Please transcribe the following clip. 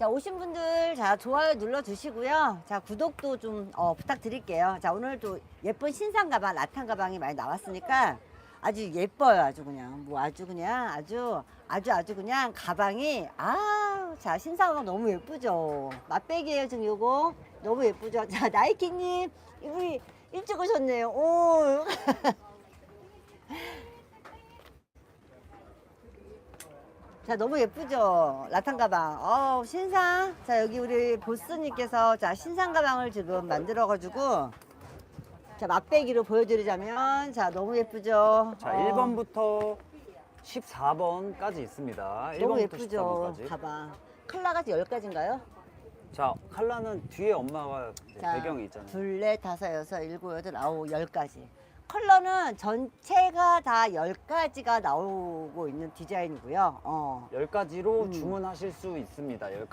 자, 오신 분들, 자, 좋아요 눌러주시고요. 자, 구독도 좀, 어, 부탁드릴게요. 자, 오늘도 예쁜 신상 가방, 라탄 가방이 많이 나왔으니까 아주 예뻐요. 아주 그냥. 뭐 아주 그냥, 아주, 아주, 아주 그냥 가방이, 아 자, 신상 가방 너무 예쁘죠. 맛백이에요, 지금 요거. 너무 예쁘죠. 자, 나이키님, 우리 일찍 오셨네요. 오. 자 너무 예쁘죠 라탄 가방 어 신상 자 여기 우리 보스님께서 자 신상 가방을 지금 만들어 가지고 자 맛배기로 보여드리자면 자 너무 예쁘죠 자, 어, 1번부터 14번까지 있습니다. 너무 1번부터 예쁘죠 14번까지. 가방 컬러가 10가지인가요? 자, 칼라는 뒤에 엄마가 이제 자, 배경이 있잖아요. 둘, 넷, 다섯, 여섯, 일곱, 여덟, 아홉, 열가지 컬러는 전체가 다 열가지가 나오고 있는 디자인이고요 어. 10가지로 음. 주문하실 수 있습니다.